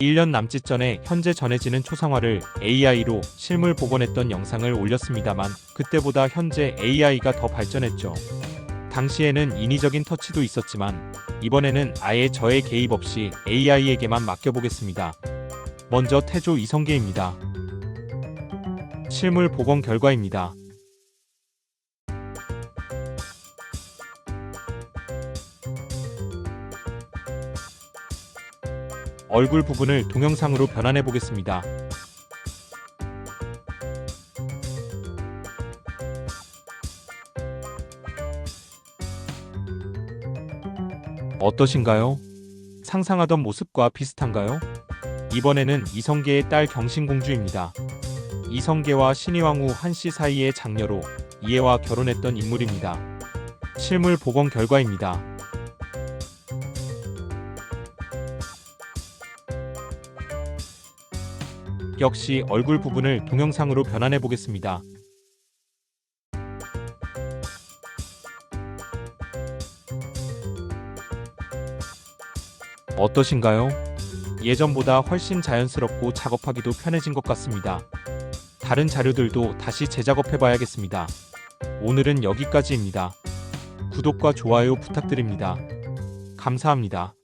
1년 남짓 전에 현재 전해지는 초상화를 AI로 실물 복원했던 영상을 올렸습니다만 그때보다 현재 AI가 더 발전했죠. 당시에는 인위적인 터치도 있었지만 이번에는 아예 저의 개입 없이 AI에게만 맡겨보겠습니다. 먼저 태조 이성계입니다. 실물 복원 결과입니다. 얼굴 부분을 동영상으로 변환해 보겠습니다. 어떠신가요? 상상하던 모습과 비슷한가요? 이번에는 이성계의 딸 경신공주입니다. 이성계와 신의왕후 한씨 사이의 장녀로 이해와 결혼했던 인물입니다. 실물 복원 결과입니다. 역시 얼굴 부분을 동영상으로 변환해 보겠습니다. 어떠신가요? 예전보다 훨씬 자연스럽고 작업하기도 편해진 것 같습니다. 다른 자료들도 다시 재작업해 봐야겠습니다. 오늘은 여기까지입니다. 구독과 좋아요 부탁드립니다. 감사합니다.